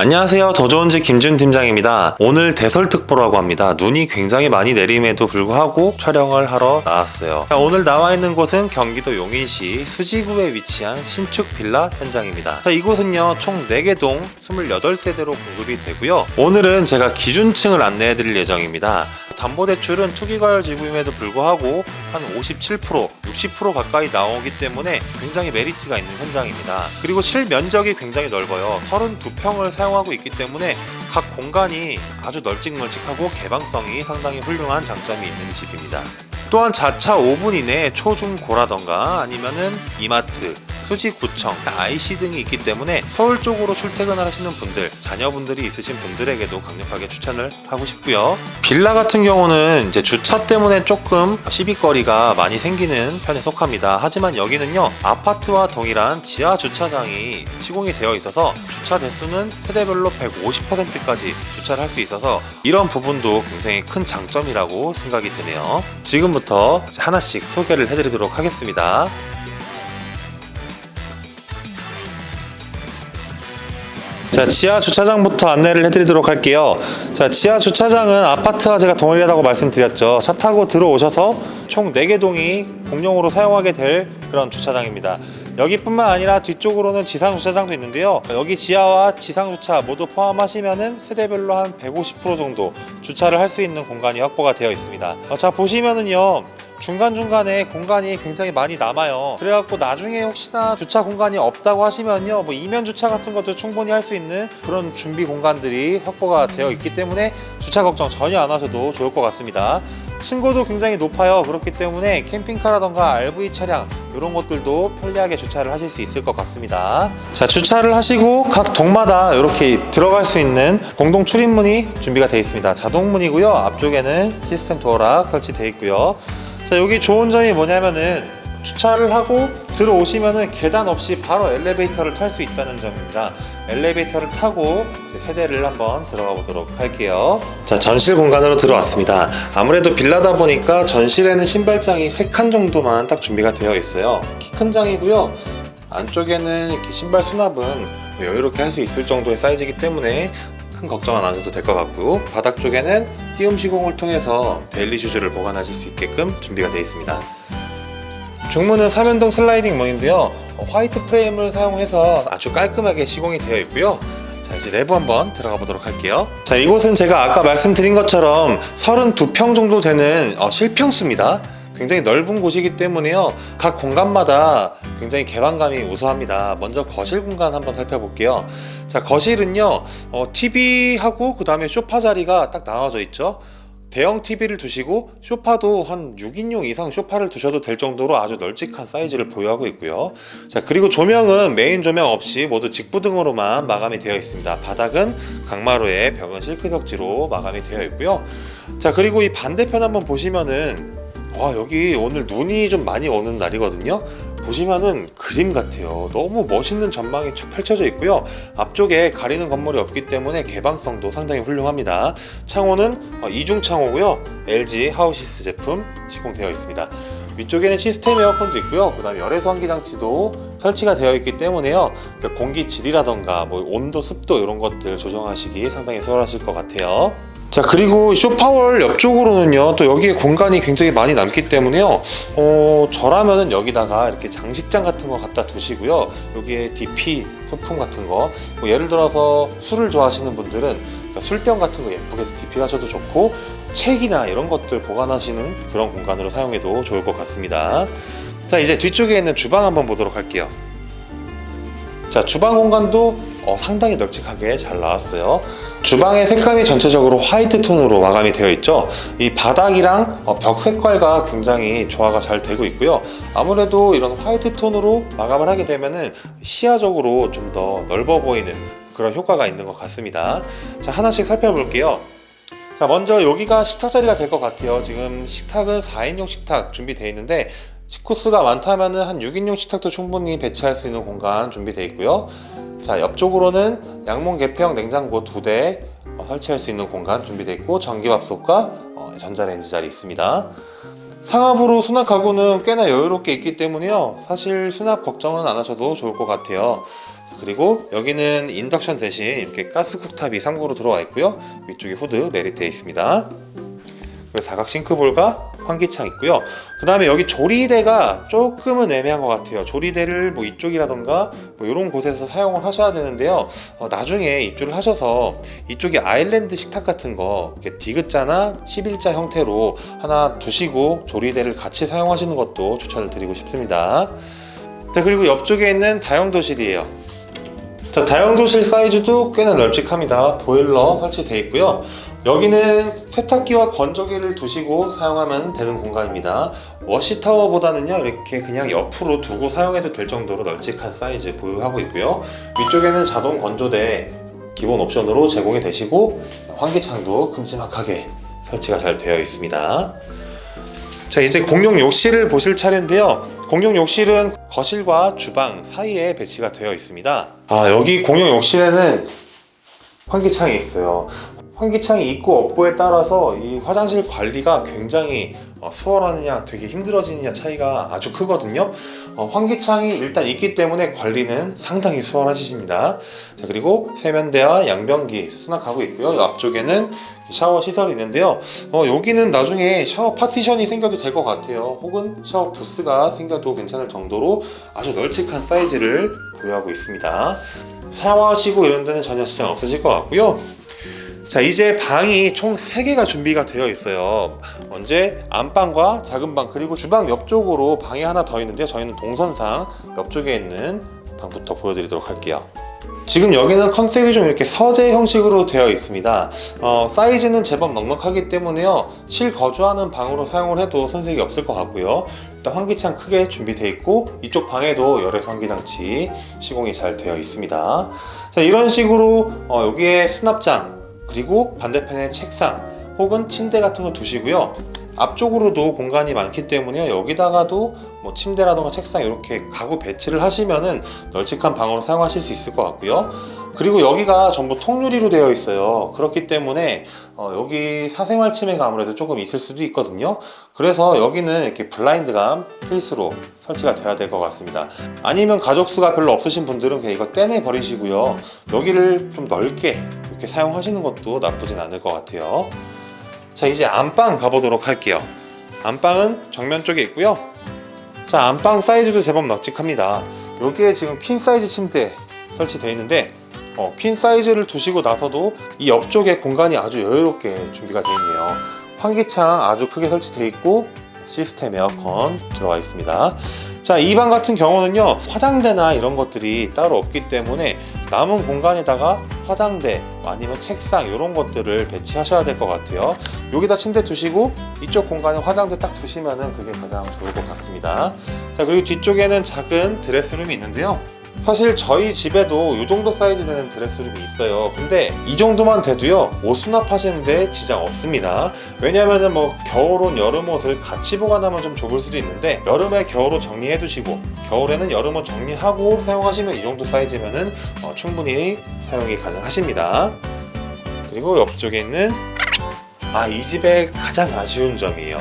안녕하세요. 더 좋은 집 김준 팀장입니다. 오늘 대설특보라고 합니다. 눈이 굉장히 많이 내림에도 불구하고 촬영을 하러 나왔어요. 자, 오늘 나와 있는 곳은 경기도 용인시 수지구에 위치한 신축 빌라 현장입니다. 자, 이곳은요, 총 4개 동 28세대로 공급이 되고요. 오늘은 제가 기준층을 안내해 드릴 예정입니다. 담보대출은 투기과열 지구임에도 불구하고 한 57%, 60% 가까이 나오기 때문에 굉장히 메리트가 있는 현장입니다. 그리고 실면적이 굉장히 넓어요. 32평을 사용하고 있기 때문에 각 공간이 아주 널찍널찍하고 개방성이 상당히 훌륭한 장점이 있는 집입니다. 또한 자차 5분 이내에 초중고라던가 아니면은 이마트, 수지구청, IC 등이 있기 때문에 서울 쪽으로 출퇴근을 하시는 분들, 자녀분들이 있으신 분들에게도 강력하게 추천을 하고 싶고요. 빌라 같은 경우는 이제 주차 때문에 조금 시비거리가 많이 생기는 편에 속합니다. 하지만 여기는요, 아파트와 동일한 지하 주차장이 시공이 되어 있어서 주차 대수는 세대별로 150%까지 주차를 할 수 있어서 이런 부분도 굉장히 큰 장점이라고 생각이 드네요. 지금부터 하나씩 소개를 해드리도록 하겠습니다. 자, 지하 주차장부터 안내를 해드리도록 할게요. 자, 지하 주차장은 아파트와 제가 동일하다고 말씀드렸죠. 차 타고 들어오셔서 총 4개 동이 공용으로 사용하게 될 그런 주차장입니다. 여기뿐만 아니라 뒤쪽으로는 지상 주차장도 있는데요. 여기 지하와 지상 주차 모두 포함하시면은 세대별로 한 150% 정도 주차를 할 수 있는 공간이 확보가 되어 있습니다. 어, 자, 보시면은요. 중간중간에 공간이 굉장히 많이 남아요. 그래갖고 나중에 혹시나 주차 공간이 없다고 하시면요. 뭐 이면 주차 같은 것도 충분히 할 수 있는 그런 준비 공간들이 확보가 되어 있기 때문에 주차 걱정 전혀 안 하셔도 좋을 것 같습니다. 층고도 굉장히 높아요. 그렇기 때문에 캠핑카라던가 RV 차량 이런 것들도 편리하게 주차를 하실 수 있을 것 같습니다. 자, 주차를 하시고 각 동마다 이렇게 들어갈 수 있는 공동 출입문이 준비가 되어 있습니다. 자동문이고요. 앞쪽에는 시스템 도어락 설치되어 있고요. 자 여기 좋은 점이 뭐냐면은 주차를 하고 들어오시면은 계단 없이 바로 엘리베이터를 탈 수 있다는 점입니다. 엘리베이터를 타고 세대를 한번 들어가 보도록 할게요. 자 전실 공간으로 들어왔습니다. 아무래도 빌라다 보니까 전실에는 신발장이 3칸 정도만 딱 준비가 되어 있어요. 키 큰 장이고요. 안쪽에는 이렇게 신발 수납은 뭐 여유롭게 할 수 있을 정도의 사이즈이기 때문에 큰 걱정 안 하셔도 될 것 같고 바닥 쪽에는 띄움 시공을 통해서 데일리 슈즈를 보관하실 수 있게끔 준비가 되어 있습니다. 중문은 삼연동 슬라이딩 문인데요. 어, 화이트 프레임을 사용해서 아주 깔끔하게 시공이 되어 있고요. 자 이제 내부 한번 들어가 보도록 할게요. 자 이곳은 제가 아까 말씀드린 것처럼 32평 정도 되는 어, 실평수입니다. 굉장히 넓은 곳이기 때문에요. 각 공간마다 굉장히 개방감이 우수합니다. 먼저 거실 공간 한번 살펴볼게요. 자, 거실은요, 어, TV하고 그 다음에 소파 자리가 딱 나눠져 있죠. 대형 TV를 두시고 소파도 한 6인용 이상 소파를 두셔도 될 정도로 아주 널찍한 사이즈를 보유하고 있고요. 자, 그리고 조명은 메인 조명 없이 모두 직부등으로만 마감이 되어 있습니다. 바닥은 강마루에 벽은 실크 벽지로 마감이 되어 있고요. 자, 그리고 이 반대편 한번 보시면은 와 여기 오늘 눈이 좀 많이 오는 날이거든요. 보시면은 그림 같아요. 너무 멋있는 전망이 쫙 펼쳐져 있고요. 앞쪽에 가리는 건물이 없기 때문에 개방성도 상당히 훌륭합니다. 창호는 어, 이중 창호고요. LG 하우시스 제품 시공되어 있습니다. 위쪽에는 시스템 에어컨도 있고요. 그 다음에 열외 환기 장치도 설치가 되어 있기 때문에요. 그러니까 공기 질이라던가 뭐 온도 습도 이런 것들 조정하시기 상당히 수월하실 것 같아요 자 그리고 쇼파월 옆쪽으로는요 또 여기에 공간이 굉장히 많이 남기 때문에요. 어 저라면은 여기다가 이렇게 장식장 같은 거 갖다 두시고요. 여기에 DP 소품 같은 거. 뭐 예를 들어서 술을 좋아하시는 분들은 그러니까 술병 같은 거 예쁘게 DP 하셔도 좋고 책이나 이런 것들 보관하시는 그런 공간으로 사용해도 좋을 것 같습니다. 자 이제 뒤쪽에 있는 주방 한번 보도록 할게요. 자 주방 공간도 어, 상당히 널찍하게 잘 나왔어요. 주방의 색감이 전체적으로 화이트 톤으로 마감이 되어 있죠. 이 바닥이랑 어, 벽 색깔과 굉장히 조화가 잘 되고 있고요. 아무래도 이런 화이트 톤으로 마감을 하게 되면은 시야적으로 좀 더 넓어 보이는 그런 효과가 있는 것 같습니다. 자 하나씩 살펴볼게요. 자 먼저 여기가 식탁 자리가 될 것 같아요. 지금 식탁은 4인용 식탁 준비되어 있는데 식구수가 많다면은 한 6인용 식탁도 충분히 배치할 수 있는 공간 준비되어 있고요. 자 옆쪽으로는 양문 개폐형 냉장고 두대 어, 설치할 수 있는 공간 준비되어 있고 전기밥솥과 어, 전자레인지 자리 있습니다. 상압으로 수납 가구는 꽤나 여유롭게 있기 때문에요. 사실 수납 걱정은 안 하셔도 좋을 것 같아요. 그리고 여기는 인덕션 대신 이렇게 가스 쿡탑이 3구로 들어와 있고요. 위쪽에 후드 메리트에 있습니다. 그리고 사각 싱크볼과 환기창 있고요. 그 다음에 여기 조리대가 조금은 애매한 것 같아요. 조리대를 뭐 이쪽이라던가 뭐 이런 곳에서 사용을 하셔야 되는데요. 어, 나중에 입주를 하셔서 이쪽에 아일랜드 식탁 같은 거 디귿자나 11자 형태로 하나 두시고 조리대를 같이 사용하시는 것도 추천을 드리고 싶습니다. 자 그리고 옆쪽에 있는 다용도실이에요. 자 다용도실 사이즈도 꽤나 널찍합니다. 보일러 설치되어 있고요. 여기는 세탁기와 건조기를 두시고 사용하면 되는 공간입니다. 워시타워보다는요 이렇게 그냥 옆으로 두고 사용해도 될 정도로 널찍한 사이즈 보유하고 있고요. 위쪽에는 자동 건조대 기본 옵션으로 제공이 되시고 환기창도 큼지막하게 설치가 잘 되어 있습니다. 자 이제 공용 욕실을 보실 차례인데요. 공용 욕실은 거실과 주방 사이에 배치가 되어 있습니다. 아 여기 공용 욕실에는 환기창이 있어요. 환기창이 있고 없고에 따라서 이 화장실 관리가 굉장히 어, 수월하느냐 되게 힘들어지느냐 차이가 아주 크거든요. 어, 환기창이 일단 있기 때문에 관리는 상당히 수월하십니다. 자 그리고 세면대와 양변기 수납하고 있고요. 이 앞쪽에는 샤워 시설이 있는데요. 어, 여기는 나중에 샤워 파티션이 생겨도 될 것 같아요. 혹은 샤워 부스가 생겨도 괜찮을 정도로 아주 널찍한 사이즈를 보유하고 있습니다. 샤워하시고 이런 데는 전혀 지장 없으실 것 같고요. 자 이제 방이 총 3개가 준비가 되어 있어요. 언제 안방과 작은 방 그리고 주방 옆쪽으로 방이 하나 더 있는데요. 저희는 동선상 옆쪽에 있는 방부터 보여드리도록 할게요. 지금 여기는 컨셉이 좀 이렇게 서재 형식으로 되어 있습니다. 어, 사이즈는 제법 넉넉하기 때문에요. 실거주하는 방으로 사용을 해도 손색이 없을 것 같고요. 일단 환기창 크게 준비되어 있고 이쪽 방에도 열외 환기장치 시공이 잘 되어 있습니다. 자 이런 식으로 어, 여기에 수납장 그리고 반대편에 책상 혹은 침대 같은 거 두시고요. 앞쪽으로도 공간이 많기 때문에 여기다가도 뭐 침대라던가 책상 이렇게 가구 배치를 하시면은 널찍한 방으로 사용하실 수 있을 것 같고요. 그리고 여기가 전부 통유리로 되어 있어요. 그렇기 때문에 어, 여기 사생활 침해가 아무래도 조금 있을 수도 있거든요. 그래서 여기는 이렇게 블라인드감 필수로 설치가 돼야 될 것 같습니다. 아니면 가족 수가 별로 없으신 분들은 그냥 이거 떼내 버리시고요. 여기를 좀 넓게 이렇게 사용하시는 것도 나쁘진 않을 것 같아요. 자 이제 안방 가보도록 할게요. 안방은 정면 쪽에 있고요. 자 안방 사이즈도 제법 널찍합니다. 여기에 지금 퀸 사이즈 침대 설치되어 있는데 어, 퀸 사이즈를 두시고 나서도 이 옆쪽에 공간이 아주 여유롭게 준비가 되어 있네요. 환기창 아주 크게 설치되어 있고 시스템 에어컨 들어와 있습니다. 자, 이 방 같은 경우는요, 화장대나 이런 것들이 따로 없기 때문에 남은 공간에다가 화장대 아니면 책상 이런 것들을 배치하셔야 될 것 같아요. 여기다 침대 두시고 이쪽 공간에 화장대 딱 두시면은 그게 가장 좋을 것 같습니다. 자, 그리고 뒤쪽에는 작은 드레스룸이 있는데요. 사실 저희 집에도 이 정도 사이즈 되는 드레스룸이 있어요. 근데 이 정도만 돼도요, 옷 수납하시는데 지장 없습니다. 왜냐면은 뭐 겨울옷, 여름옷을 같이 보관하면 좀 좁을 수도 있는데 여름에 겨울옷 정리해 두시고 겨울에는 여름옷 정리하고 사용하시면 이 정도 사이즈면은 어, 충분히 사용이 가능하십니다. 그리고 옆쪽에 있는 아 이 집의 가장 아쉬운 점이에요.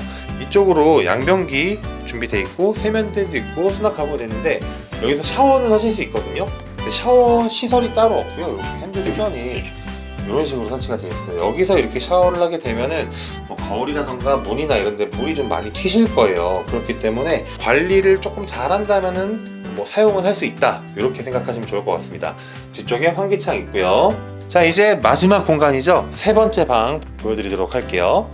이쪽으로 양변기 준비돼 있고 세면대도 있고 수납 가구도 있는데 여기서 샤워는 하실 수 있거든요. 근데 샤워 시설이 따로 없고요. 이렇게 핸드 수전이 이런 식으로 설치가 되어 있어요. 여기서 이렇게 샤워를 하게 되면은 뭐 거울이라던가 문이나 이런 데 물이 좀 많이 튀실 거예요. 그렇기 때문에 관리를 조금 잘한다면은 뭐 사용은 할 수 있다. 이렇게 생각하시면 좋을 것 같습니다. 뒤쪽에 환기창 있고요. 자 이제 마지막 공간이죠. 세 번째 방 보여드리도록 할게요.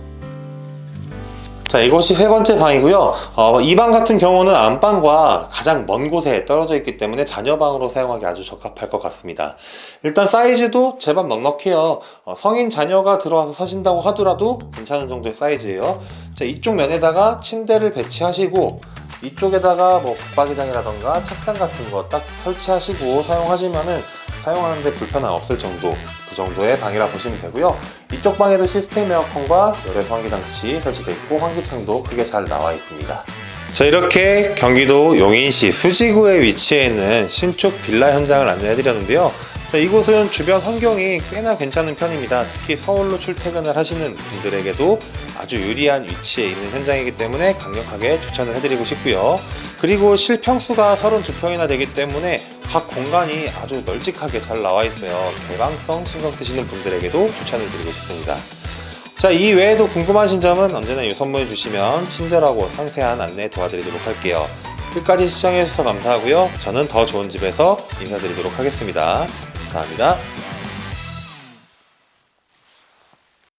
자, 이것이 세 번째 방이고요. 어, 이 방 같은 경우는 안방과 가장 먼 곳에 떨어져 있기 때문에 자녀방으로 사용하기 아주 적합할 것 같습니다. 일단 사이즈도 제법 넉넉해요. 어, 성인 자녀가 들어와서 사신다고 하더라도 괜찮은 정도의 사이즈예요. 자, 이쪽 면에다가 침대를 배치하시고 이쪽에다가 뭐 붙박이장이라던가 책상 같은 거 딱 설치하시고 사용하시면은 사용하는데 불편함 없을 정도 그 정도의 방이라 보시면 되고요. 이쪽 방에도 시스템 에어컨과 열외 환기 장치 설치되어 있고 환기창도 크게 잘 나와 있습니다. 자 이렇게 경기도 용인시 수지구에 위치해 있는 신축 빌라 현장을 안내해 드렸는데요. 자, 이곳은 주변 환경이 꽤나 괜찮은 편입니다. 특히 서울로 출퇴근을 하시는 분들에게도 아주 유리한 위치에 있는 현장이기 때문에 강력하게 추천을 해드리고 싶고요. 그리고 실평수가 32평이나 되기 때문에 각 공간이 아주 널찍하게 잘 나와 있어요. 개방성 신경 쓰시는 분들에게도 추천을 드리고 싶습니다. 자, 이 외에도 궁금하신 점은 언제나 유선문의 주시면 친절하고 상세한 안내 도와드리도록 할게요. 끝까지 시청해주셔서 감사하고요. 저는 더 좋은 집에서 인사드리도록 하겠습니다. 감사합니다.